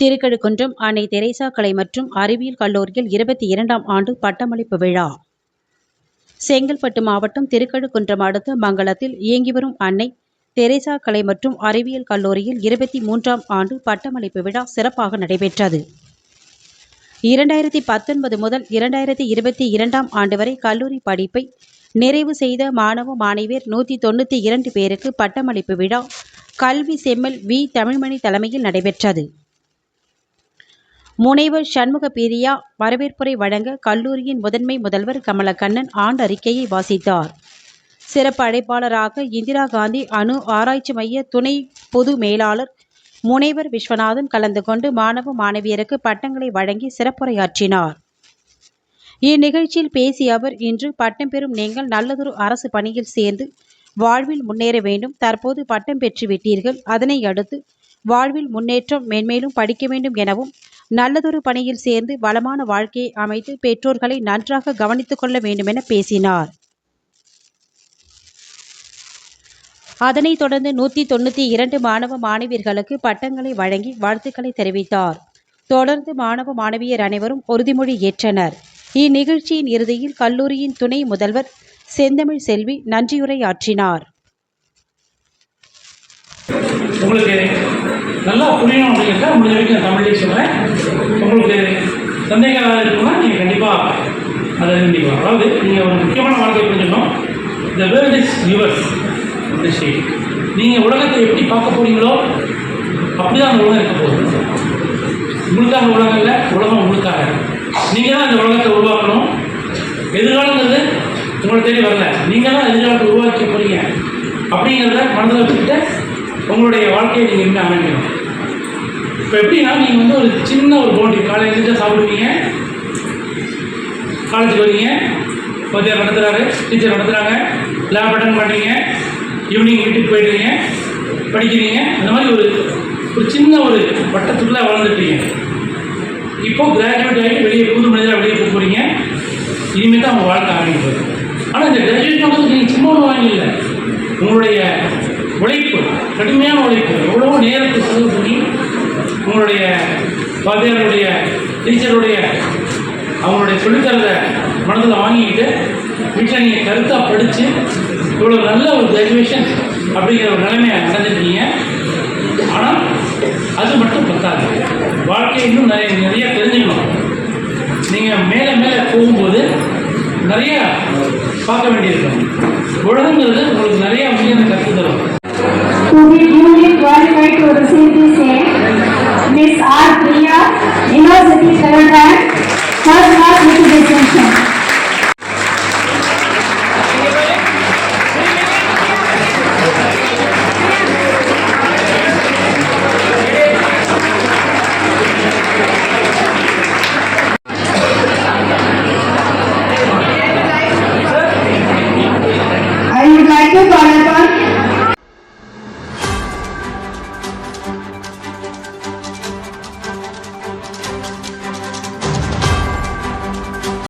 திருக்கழுக்குன்றம் அன்னை தெரேசா கலை மற்றும் அறிவியல் கல்லூரியில் இருபத்தி இரண்டாம் ஆண்டு பட்டமளிப்பு விழா. செங்கல்பட்டு மாவட்டம் திருக்கழுக்குன்றம் அடுத்த மங்கலத்தில் இயங்கி வரும் அன்னை தெரேசா கலை மற்றும் அறிவியல் கல்லூரியில் இருபத்தி மூன்றாம் ஆண்டு பட்டமளிப்பு விழா சிறப்பாக நடைபெற்றது. இரண்டாயிரத்தி பத்தொன்பது முதல் இரண்டாயிரத்தி இருபத்தி இரண்டாம் ஆண்டு வரை கல்லூரி படிப்பை நிறைவு செய்த மாணவ மாணவியர் நூற்றி தொண்ணூற்றி இரண்டு பேருக்கு பட்டமளிப்பு விழா கல்வி செம்மல் வி தமிழ்மணி தலைமையில் நடைபெற்றது. முனைவர் சண்முக பிரியா வரவேற்புரை வழங்க கல்லூரியின் முதன்மை முதல்வர் கமலக்கண்ணன் ஆண்டறிக்கையை வாசித்தார். சிறப்பு அழைப்பாளராக இந்திரா காந்தி அணு ஆராய்ச்சி மைய துணை பொது மேலாளர் முனைவர் விஸ்வநாதன் கலந்து கொண்டு மாணவ மாணவியருக்கு பட்டங்களை வழங்கி சிறப்புரையாற்றினார். இந்நிகழ்ச்சியில் பேசிய அவர் இன்று பட்டம் பெறும் நீங்கள் நல்லதொரு அரசு பணியில் சேர்ந்து வாழ்வில் முன்னேற வேண்டும் தற்போது பட்டம் பெற்று விட்டீர்கள் அதனை அடுத்து வாழ்வில் முன்னேற்றம் மென்மேலும் படிக்க வேண்டும் எனவும் நல்லதொரு பணியில் சேர்ந்து வளமான வாழ்க்கையை அமைத்து பெற்றோர்களை நன்றாக கவனித்துக் கொள்ள வேண்டுமென பேசினார். அதனைத் தொடர்ந்து நூற்றி தொண்ணூற்றி இரண்டு மாணவ மாணவியர்களுக்கு பட்டங்களை வழங்கி வாழ்த்துக்களை தெரிவித்தார். தொடர்ந்து மாணவ மாணவியர் அனைவரும் உறுதிமொழி ஏற்றனர். இந்நிகழ்ச்சியின் இறுதியில் கல்லூரியின் துணை முதல்வர் செந்தமிழ் செல்வி நன்றியுரையாற்றினார். உங்களுக்கு நல்லா புரியணும் அப்படிங்கிறத முடிஞ்ச வரைக்கும் நான் தமிழ்லேயே சொல்கிறேன் உங்களுக்கு சந்தேகம் இருக்குன்னா நீங்கள் கண்டிப்பாக அதை நினைக்கலாம். அதாவது நீங்கள் ஒரு முக்கியமான வார்த்தையை புரிஞ்சுக்கணும் த வேர்ல்ட் இஸ் யுவர்ஸ் இந்த ஸ்டேட் நீங்கள் உலகத்தை எப்படி பார்க்க போகிறீங்களோ அப்படி தான் அந்த உலகம் இருக்க போகுது. உங்களுக்காக உலகம் இல்லை உலகம் உங்களுக்காக நீங்கள் தான் இந்த உலகத்தை உருவாக்கணும். எதிர்காலங்கிறது உங்களை தேடி வரல. நீங்கள் தான் எதிர்காலத்தை உருவாக்க போகிறீங்க அப்படிங்கிறத மனதில் வச்சுக்கிட்டு உங்களுடைய வாழ்க்கையை நீங்கள் இன்னும் அமைக்கணும் இப்போ எப்படின்னா நீங்கள் வந்து ஒரு சின்ன ஒரு போண்டி காலையில் எழுந்து சாப்பிடுவீங்க. காலேஜ் வரீங்க மத்தியானம் நடத்துகிறாரு டீச்சர் நடத்துகிறாங்க லேப் அட்டன் பண்ணுறீங்க ஈவினிங் வீட்டுக்கு போயிடுறீங்க படிக்கிறீங்க. அந்த மாதிரி ஒரு ஒரு சின்ன ஒரு வட்டத்துக்குள்ளே வளர்ந்துட்டீங்க. இப்போ கிராஜுவேட் ஆகி வெளியே புது மனிதராக வெளியே போக போகிறீங்க இனிமேல் தான் அவங்க வாழ்க்கை ஆரம்பிக்கும். ஆனால் இந்த கிராஜுவேஷன் ஆசிரியருடைய பதவியருடைய டீச்சருடைய அவங்களுடைய சொல்லித்தரத மனதில் வாங்கிக்கிட்டு வீட்டில் நீங்கள் கருத்தாக படித்து இவ்வளோ நல்ல ஒரு கிரேஜுவேஷன் அப்படிங்கிற ஒரு நிலைமையை அடைஞ்சிருக்கீங்க. ஆனால் அது மட்டும் பத்தாது. வாழ்க்கையை இன்னும் நிறைய நிறைய தெரிஞ்சுக்கணும். நீங்கள் மேலே மேலே போகும்போது நிறைய பார்க்க வேண்டியிருக்கும். உலகங்கிறது உங்களுக்கு நிறைய முடியாத கற்று தரும். To 我正在 juga?